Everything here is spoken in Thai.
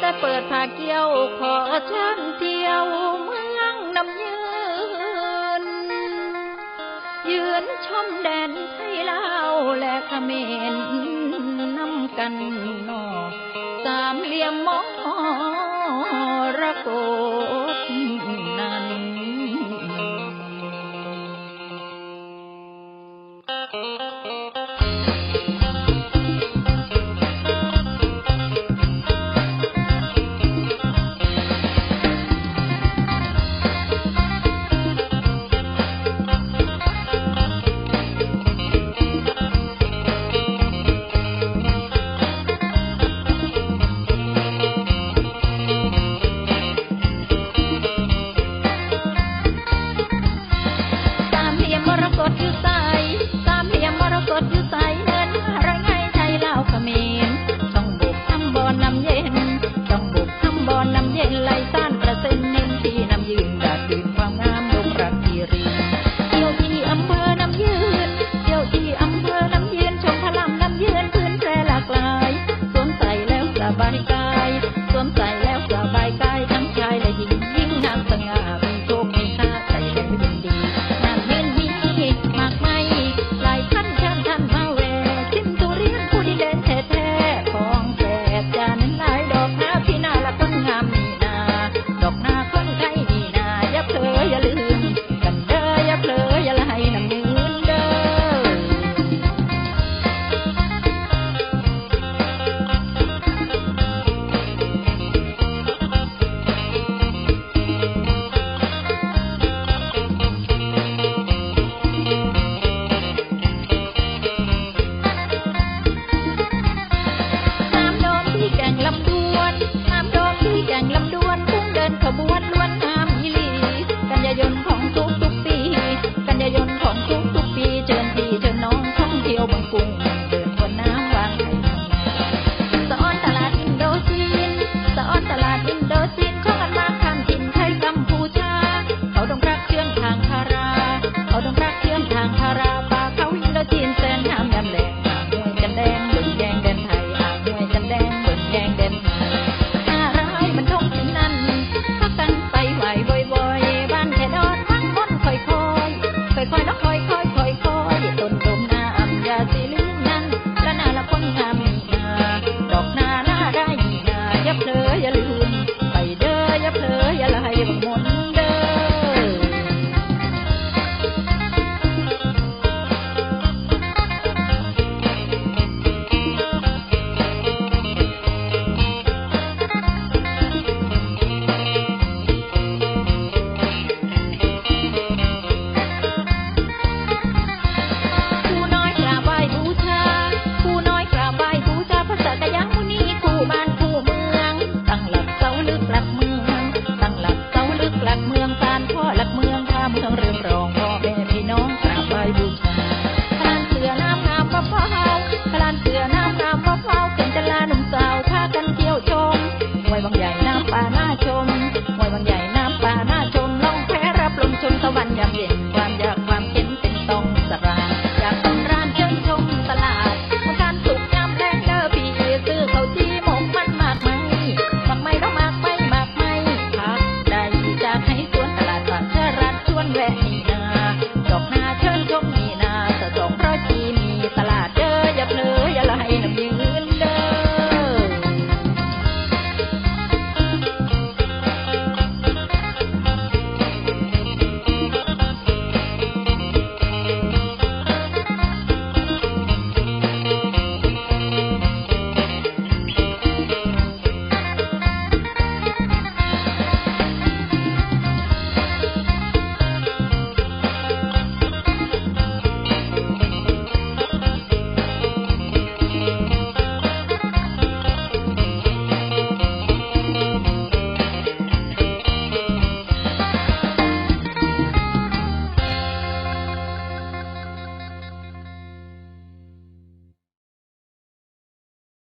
แต่เปิดผาเกี้ยวขอเชิญเที่ยวเมืองน้ำยืน ยืนชมแดนไทยลาวและเขมรน้ำกันนอสามเหลี่ยมมอระโก กดคือ เย็นไหลซ่านประเซ็นเน้นที่น้ำยืนจาดื่ความงามลงรักทีรีเที่ที่อำเภอน้ำยืนเที่ที่อำเภอน้ำยืนชมพลังน้ำยืนพื้นแพรหลากหลายสวมใส่แล้วสบาย yum, yum, yum. vamos a ahorrar. Yeah.